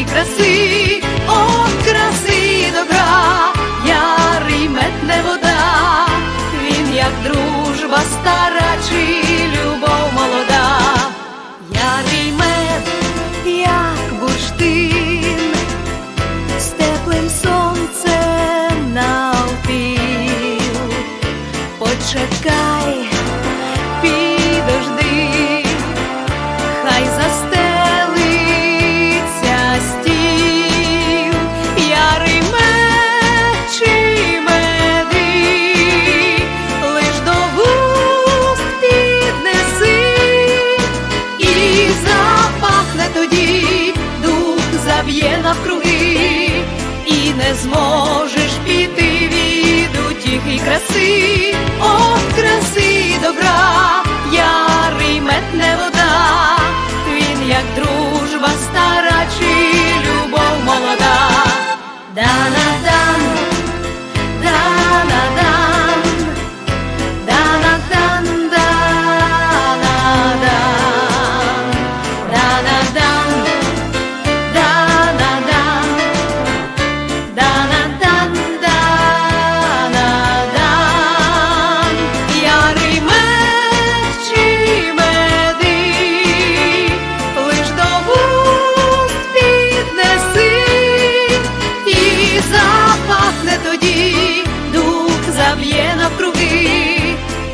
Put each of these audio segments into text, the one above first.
й краси, не зможеш піти від утіхи краси, от краси добра, ярий мед не вода, він як дружба стара чи любов молода. Заб'є навкруги,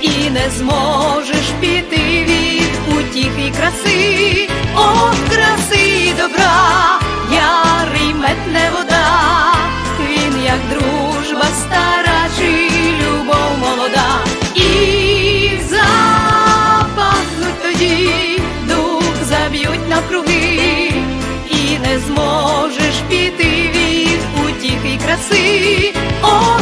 і не зможеш піти від утіхи краси, от краси добра, ярий мед вода, він як дружба стара чи любов молода, і запахнуть тоді, дух заб'ють навкруги, і не зможеш піти від утіхи краси, от